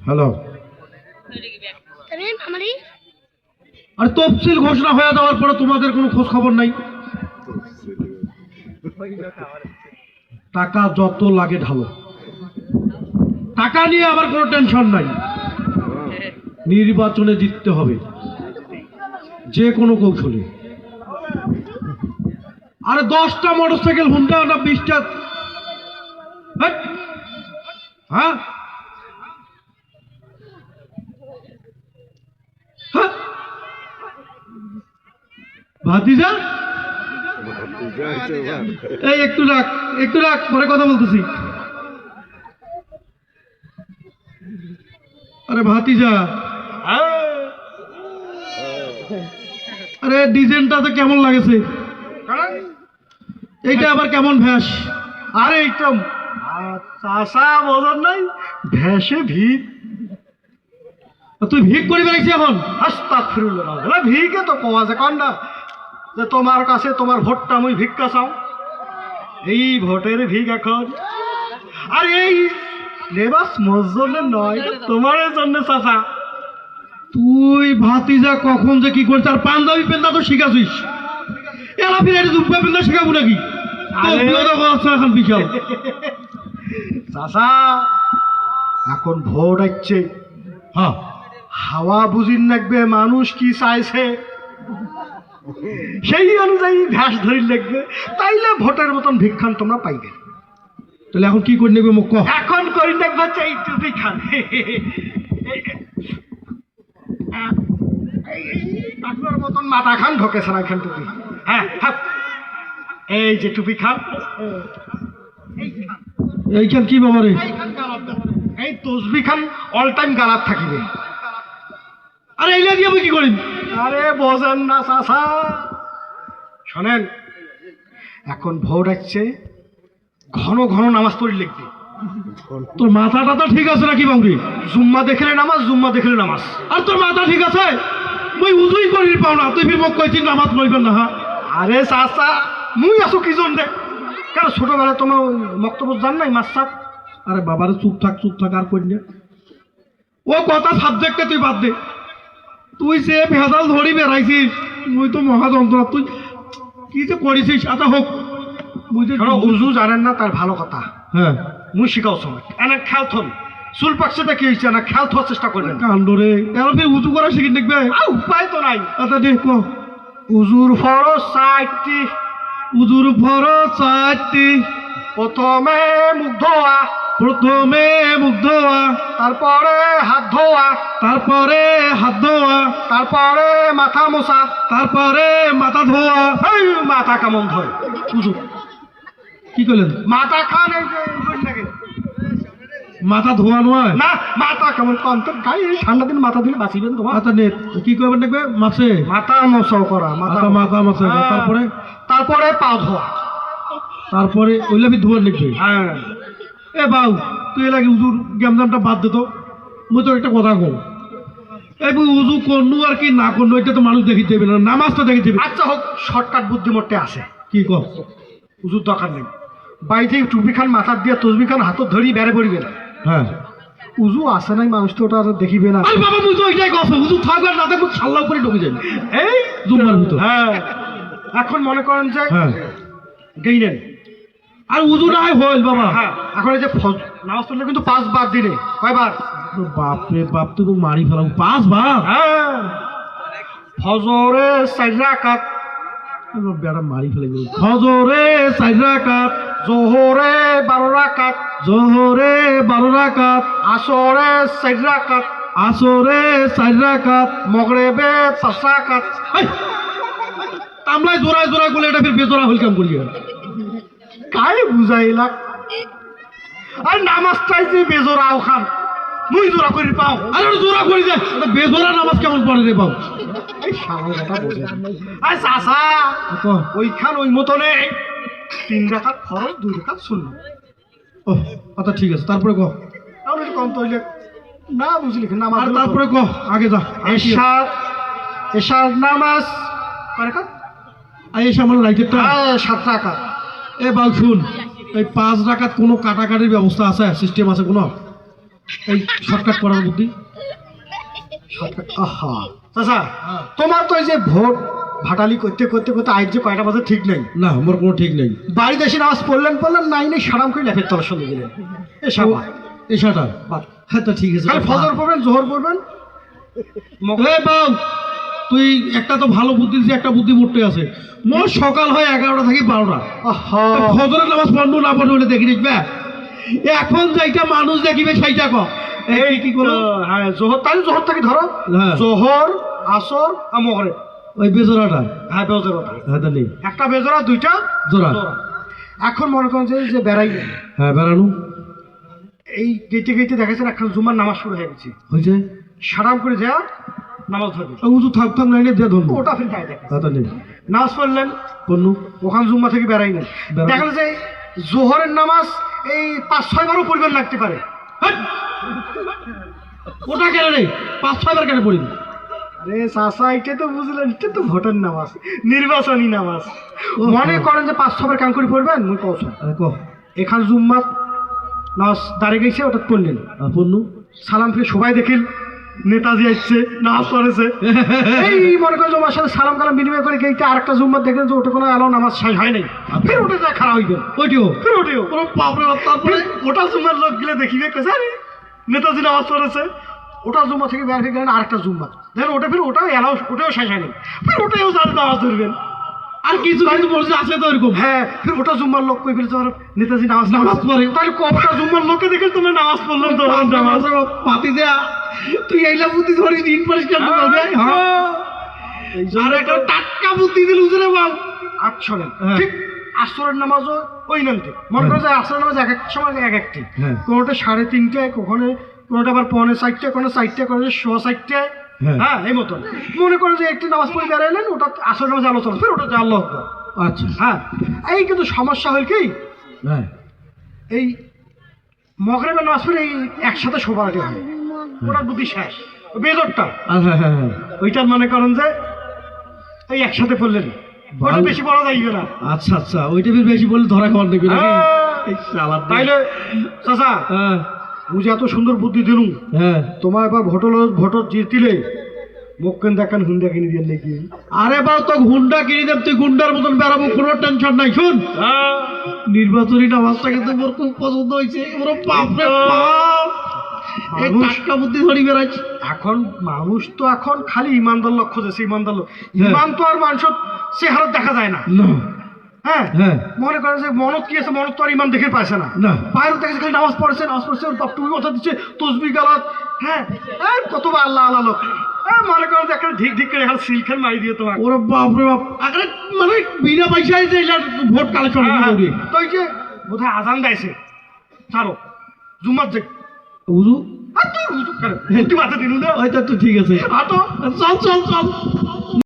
Hello. আর তফসিল ঘোষণা হয়ে যাওয়ার পরে তোমাদের কোনো খোঁজ খবর নাই? টাকা যত লাগে ঢালো। টাকা নিয়ে আমার কোনো টেনশন নাই। নির্বাচনে জিততে হবে। যে কোনো কৌশলে। আরে দশটা মোটর সাইকেল হুন্ডা না বিশটা। হ্যাঁ? হ্যাঁ? ভাতিজা? এই একটু রাখ একটু রাখ পরে কথা বলতেছি। আরে ভাতিজা। আরে ডিজাইনটা তো কেমন লাগেছে? এইটা আবার কেমন ভ্যাস? আরে একদম চাষা বোঝার নাই ভেসে ভিড়। তুই ভিক করে বেড়াইছি এখন? হাস্তাক ফিরুল ভিকে তো কওয়া যায় কারণ না? যে তোমার কাছে তোমার ভোটটা আমি ভিক্ষা চাও। এই ভোটের ভিক এখন। আর এই লেবাস মজনের নয় তোমার জন্য চাষা তুই ভাতিজা কখন যে কি করছিস আর পাঞ্জাবি পেন্দা তো শিখাছিস। এলা ফিরে দুব্বা পেন্দা শেখাবো নাকি? আছে এখন বিশাল চাষা এখন ভোট আসছে। হ্যাঁ হাওয়া বুঝিন লাগবে মানুষ কি চাইছে? সেই অনুযায়ী ভ্যাস ধরি লাগবে। তাইলে ভোটের মতন ভিক্ষান তোমরা পাইবে। তাহলে এখন কি করে নেবে মুখ এখন করি দেখব টুপি খান আপনার মতন মাথা খান ঢোকেছে না এখান টুপি। হ্যাঁ হ্যাঁ। এই যে টুপি খান। এইখান কি বাবা রে এই তসবি খান অল টাইম গালার থাকিবে। আরে এইলা দিয়ে আমি কি করিম? আরে বোঝেন না চাষা শোনেন এখন ভোট আসছে ঘন ঘন নামাজ পড়ি লিখবে। তোর মাথা তো ঠিক আছে নাকি বাবুরি জুম্মা দেখলে নামাজ জুম্মা দেখলে নামাজ। আর তোর মাথা ঠিক আছে? মই উজুই করি পাও না তুই ফির মোক কইছিস নামাজ পড়িবেন না আরে চাষা মুই আছো কি জন রে কেন ছোটবেলায় তোমার মক্তব্য জান নাই মাস্টার আরে বাবারে চুপ থাক চুপ থাক আর না ও কথা সাবজেক্টে তুই বাদ দে। তুই যে ভেজাল ধরি বেড়াইছিস মুই তো মহাযন্ত্র তুই কি যে করেছিস আচ্ছা হোক বুঝতে উজু জানেন না তার ভালো কথা। হ্যাঁ মুই শিখাও সময় এনে খেয়াল থন চুল পাকছে কি হয়েছে না? খেয়াল থাকার চেষ্টা করবেন। কান্দরে এর ফির উঁচু করা শিখি দেখবে? উপায় তো নাই। আচ্ছা দেখ উজুর ফরজ চারটি উজুর ফর চারটি প্রথমে মুখ ধোয়া। প্রথমে মুখ ধোয়া। তারপরে হাত ধোয়া। তারপরে হাত ধোয়া। তারপরে মাথা মোছা। তারপরে মাথা ধোয়া। মাথা কেমন ধরে উজু। কি করলেন মাথা খান। মাথা ধোয়া নয়? না মাথা কেমন কন্তর গায়ে এই ঠান্ডা দিন মাথা দিলে বাঁচিবেন তোমার আচ্ছা নেট। কি করবেন দেখবে? মাছে। মাথা মোছাও করা মাথা মাথা মোছা করা। হ্যাঁ। তারপরে? তারপরে পা ধোয়া। তারপরে ওইলাবি ধোয়ার লিখবে। হ্যাঁ। এ বাউ তুই এলাকি উজুর গ্যামদামটা বাদ দে তো। মুই তো একটা কথা কম এই বুই উজু করনু আর কি না করনু এটা তো মানুষ দেখি দেবে না। নামাজটা দেখি দেবে আচ্ছা হোক শর্টকাট বুদ্ধি মরতে আসে। কি কর উজুর দরকার নেই। বাড়ি থেকে টুপি খান মাথার দিয়ে তসবি খান হাতত ধরি বেড়ে পড়িবে না। হ্যাঁ। উজু আসে নাই মানুষ তো ওটা দেখিবে না। আরে বাবা তো ওইটাই কথা। উজু থাকবে না থাকবে ছাল্লা উপরে ঢুকে যাবে এই? জুম্মার ভিতর। হ্যাঁ। এখন মনে করেন যে হ্যাঁ। গেইনেন। আর উজু না হয় হইল বাবা। হ্যাঁ এখন এই যে নামাজ পড়লে কিন্তু পাঁচবার দিনে। কয়বার? বাপ রে বাপ তো মারি ফেলাম। পাঁচ বার হ্যাঁ। ফজরে চার রাকাত। বেড়া মারি ফেলে ফজরে চার রাকাত। জোহরে বারো রাকাত জোহরে বারো রাকাত আসরে চার রাকাত আসরে চার রাকাত মগরেবে পাঁচ রাকাত। কামলায় জোড়ায় জোড়ায় বলে এটা ফির বেজোড়া হল কাম করি কাই বুঝাইলা? আর নামাজ চাইছি বেজোরাও খান মুই জোড়া করি পাও। আরে জোড়া করি দে। বেজোড়া নামাজ কেমন পড়ে রে কথা বোঝে আর চাষা ওইখান ওই মতনে তিন রাখাত খরচ দুই রাখাত শূন্য। ও আচ্ছা ঠিক আছে তারপরে কহ তাহলে কম তৈলে না বুঝলি নামাজ আর তারপরে কহ আগে যা এশার এশার নামাজ কয় রাকাত আর সামান্য লাইটেরটা হ্যাঁ সাত টাকা এ বাল শুন এই পাঁচ টাকাত কোনো কাটাকাটির ব্যবস্থা আছে সিস্টেম আছে কোনো? এই শর্টকাট করার বুদ্ধি। আহা। চাচা তোমার তো এই যে ভোট ভাটালি করতে করতে করতে আজ যে কয়টা বাজে ঠিক নেই। না আমার কোনো ঠিক নেই। বাড়িতে এসে নামাজ পড়লেন পড়লেন নাই নেই সারাম করে লেফের তলার সঙ্গে গেলেন। এ সাবা এসাটা হ্যাঁ তো ঠিক আছে ফজর পড়বেন জোহর পড়বেন? তুই একটা তো ভালো বুদ্ধি দিছিস একটা বুদ্ধি মোটে আছে। মোর সকাল হয় এগারোটা থেকে বারোটা। ফজরের নামাজ পড়ব না পড়ব বলে দেখি দেখবে এখন যেটা মানুষ দেখিবে সেইটা ক। এই কি করো হ্যাঁ জোহর তাহলে জোহর থেকে ধরো। হ্যাঁ। জোহর আসর আর মগরে ওই বেজোরাটা হ্যাঁ বেজোরা হ্যাঁ তাহলে। একটা বেজোরা দুইটা জোড়া। এখন মনে করেন যে বেড়াই হ্যাঁ বেড়ানো। এই গেটে গেটে দেখেছেন এখন জুমার নামাজ শুরু হয়ে গেছে। হয়েছে? সারাম করে যা নামাজ ধরবে। উজু থাক থাক নাইলে দিয়ে ধরবো। ওটা ফির গায়ে দেখে তাহলে। নামাজ পড়লেন। পণ্যু ওখান জুম্মা থেকে বেড়াই না দেখা যে জোহরের নামাজ এই পাঁচ ছয় বারও পরিবার লাগতে পারে! ওটা কেন রে? পাঁচ ছয়বার কেন পড়িনি আরে চাষা এটা তো বুঝলেন এটা তো ভোটের নামাজ নির্বাচনী নামাজ। মনে। করেন যে পাঁচ ছবার কাম করে পড়বেন? মুই কৌশ ক এখান জুম্মাত নামাজ দাঁড়িয়ে গেছে ওটা পড়লেন। পণ্যু সালাম ফিরে সবাই দেখিল নেতাজি আসছে নামাজ পড়েছে। এই মনে করেন জমার সাথে সালাম কালাম বিনিময় করে গেইতে আরেকটা জুম্মাত দেখলেন যে ওটা কোনো আলো নামাজ শেষ হয় নাই। ফির ওটা যা খারাপ হইবে ওইটিও? ফির ওটিও বাপরে বাপ তারপরে? ওটা জুম্মার লোক গেলে দেখিবে কেসে আরে নেতাজি নামাজ পড়েছে। ওটা জুম্মা থেকে বের হয়ে গেলেন আরেকটা জুম্মা। দেখেন ওটা ফির ওটাও এলাও ওটাও শেষ হয়নি। ফির ওটাও যার নামাজ ধরবেন। আর কিছু কিছু মসজিদ আছে তো এরকম। হ্যাঁ ফির ওটা জুম্মার লোক কই ফেলছে? নেতাজি নামাজ নামাজ পড়ে। তাহলে কবটা জুম্মার লোকে দেখে তুমি নামাজ পড়লেন তো নামাজ। পাতি দেয়া তুই এইলা বুদ্ধি ধরিস দিন পরিষ্কার করবে হ্যাঁ। আর একটা টাটকা বুদ্ধি দিল উজরে বাল। আটশোলেন হ্যাঁ। ঠিক আসরের নামাজও ওই নামতে মনে করে যে আসরের নামাজ এক এক সময় এক একটি। হ্যাঁ। কোনোটা সাড়ে তিনটায় কখনো কোনোটা আবার পৌনে চারটে কোনো চারটে কোনো শো চারটে। হ্যাঁ। হ্যাঁ এই মতন। মনে করে যে একটি নামাজ পড়ে বেড়াইলেন ওটা আসর নামাজ আলোচনা ফের ওটা আল্লাহ আচ্ছা। হ্যাঁ এই কিন্তু সমস্যা হল কি? হ্যাঁ। এই মগরেবের নামাজ পড়ে এই একসাথে আগে হয়। ওটার বুদ্ধি শেষ। বেজরটা। আর হ্যাঁ হ্যাঁ ওইটার মনে করেন যে এই একসাথে পড়লেন। ওটা। বেশি বড় যাইবে না। আচ্ছা আচ্ছা ওইটা বেশি বললে ধরা খাওয়ার দেখবি দিন। তাইলে চাচা হ্যাঁ। বুঝে এত সুন্দর বুদ্ধি দিলুম। হ্যাঁ। তোমার এবার ভোটল ভোটর জিতিলে মুখকেন দেখান হুন্ডা কিনে দিয়ে নাকি আরে বাবা তো হুন্ডা কিনে দেব তুই গুন্ডার মতন বেড়াবো কোনো টেনশন নাই শুন। নির্বাচনী নামাজটা কিন্তু মোর খুব পছন্দ হয়েছে। ওর এই মানুষ- টাটকা বুদ্ধি ধরি বেড়াচ্ছি এখন মানুষ তো এখন খালি ইমানদার লক্ষ্য যাচ্ছে ইমানদার হ্যাঁ। ইমান তো আর মানুষের চেহারা দেখা যায় না। হ্যাঁ। হ্যাঁ। মনে যে মনত কি আছে? মনত তো আর ইমান দেখে পাইছে না। বাইরে খালি নামাজ পড়েছে নামাজ পড়েছে ওর কথা দিচ্ছে তসবি গালাত হ্যাঁ। কতবার আল্লাহ আল্লাহ লোক। মনে যে একটা ঢিক ঢিক করে এখন সিলখান মারি দিয়ে তোমার ওরে বাপরে বাপ। আরে মানে বিনা পয়সায় যে এটা ভোট কালেকশন করবি। তো ওই যে বোধহয় আজান দেয়ছে। ছাড়ো। জুম্মার যে বুঝু আর তোর হুজুর করে, বুদ্ধি মাথা দিনু না। ওইটা তো ঠিক আছে। আতো চল চল চল।